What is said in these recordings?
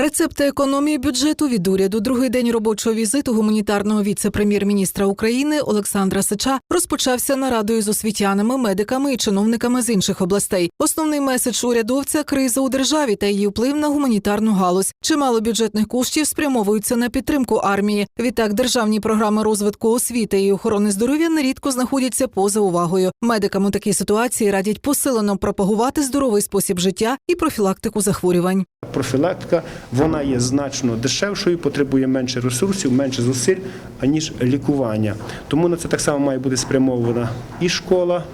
Рецепти економії бюджету від уряду. Другий день робочого візиту гуманітарного віце-прем'єр-міністра України Олександра Сича розпочався нарадою з освітянами, медиками і чиновниками з інших областей. Основний меседж урядовця криза у державі та її вплив на гуманітарну галузь. Чимало бюджетних коштів спрямовуються на підтримку армії. Відтак, державні програми розвитку освіти і охорони здоров'я нерідко знаходяться поза увагою. Медикам у такій ситуації радять посилено пропагувати здоровий спосіб життя і профілактику захворювань. Профілактика вона є значно дешевшою, потребує менше ресурсів, менше зусиль, аніж лікування. Тому на це так само має бути спрямована і школа,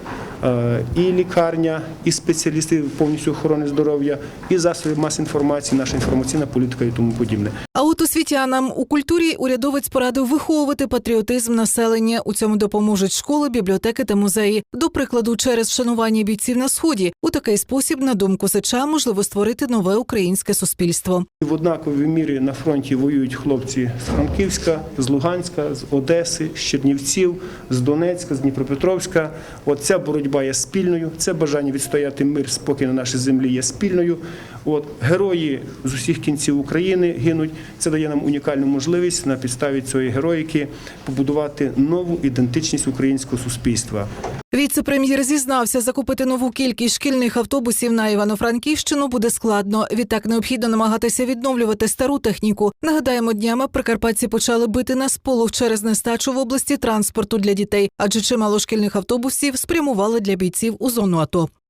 і лікарня, і спеціалісти повністю охорони здоров'я, і засоби мас інформації, наша інформаційна політика і тому подібне. А от освітянам у культурі урядовець порадив виховувати патріотизм населення. У цьому допоможуть школи, бібліотеки та музеї. До прикладу, через вшанування бійців на сході у такий спосіб, на думку Сича, можливо створити нове українське суспільство. В однаковій мірі на фронті воюють хлопці з Франківська, з Луганська, з Одеси, з Чернівців, з Донецька, з Дніпропетровська. От ця боротьба є спільною. Це бажання відстояти мир, спокій на нашій землі є спільною. От герої з усіх кінців України гинуть. Це дає нам унікальну можливість на підставі цієї героїки побудувати нову ідентичність українського суспільства. Віце-прем'єр зізнався, закупити нову кількість шкільних автобусів на Івано-Франківщину буде складно. Відтак необхідно намагатися відновлювати стару техніку. Нагадаємо, днями прикарпатці почали бити на сполох через нестачу в області транспорту для дітей, адже чимало шкільних автобусів спрямували для бійців у зону АТО.